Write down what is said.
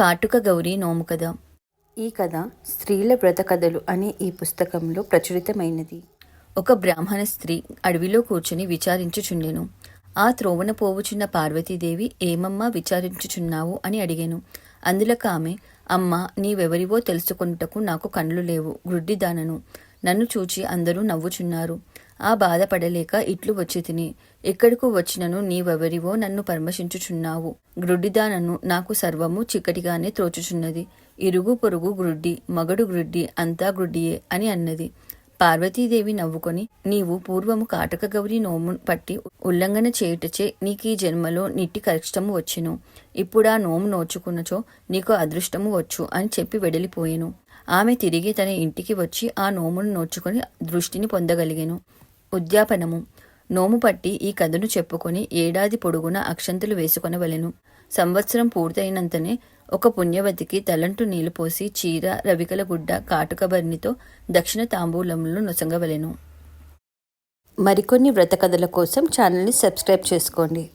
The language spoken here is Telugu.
కాటుక గౌరీ నోము కథ. ఈ కథ స్త్రీల వ్రత కథలు అనే ఈ పుస్తకంలో ప్రచురితమైనది. ఒక బ్రాహ్మణ స్త్రీ అడవిలో కూర్చుని విచారించుచుండెను. ఆ త్రోవన పోవుచున్న పార్వతీదేవి ఏమమ్మా విచారించుచున్నావు? అని అడిగాను. అందులో ఆమె అమ్మ నీవెవరివో తెలుసుకొనుటకు నాకు కండ్లు లేవు గుడ్డిదానను. నన్ను చూచి అందరూ నవ్వుచున్నారు. ఆ బాధపడలేక ఇట్లు వచ్చి తిని ఎక్కడకు వచ్చినను నీవెవరివో నన్ను పరమశించుచున్నావు. గ్రుడ్డిదానను నాకు సర్వము చిక్కటిగానే త్రోచుచున్నది ఇరుగు పొరుగు గ్రుడ్డి మగడు గ్రుడ్డి అంతా గ్రుడ్డియే అని అన్నది. పార్వతీదేవి నవ్వుకొని నీవు పూర్వము కాటక గౌరి నోము పట్టి ఉల్లంఘన చేయుటచే నీకీ జన్మలో నిట్టి కరిష్టము వచ్చెను. ఇప్పుడా నోము నోచుకున్నచో నీకు అదృష్టము వచ్చు అని చెప్పి వెడలిపోయెను. ఆమె తిరిగి తన ఇంటికి వచ్చి ఆ నోమును నోచుకొని దృష్టిని పొందగలిగాను. ఉద్యాపనము. నోము పట్టి ఈ కథను చెప్పుకొని ఏడాది పొడుగున అక్షంతులు వేసుకొనవలెను సంవత్సరం పూర్తయినంతనే ఒక పుణ్యవతికి తలంటు నీళ్ళు పోసి చీర రవికల గుడ్డ కాటుక బర్నితో దక్షిణ తాంబూలంలో నొసంగవలెను. మరికొన్ని వ్రత కథల కోసం ఛానల్ని సబ్స్క్రైబ్ చేసుకోండి.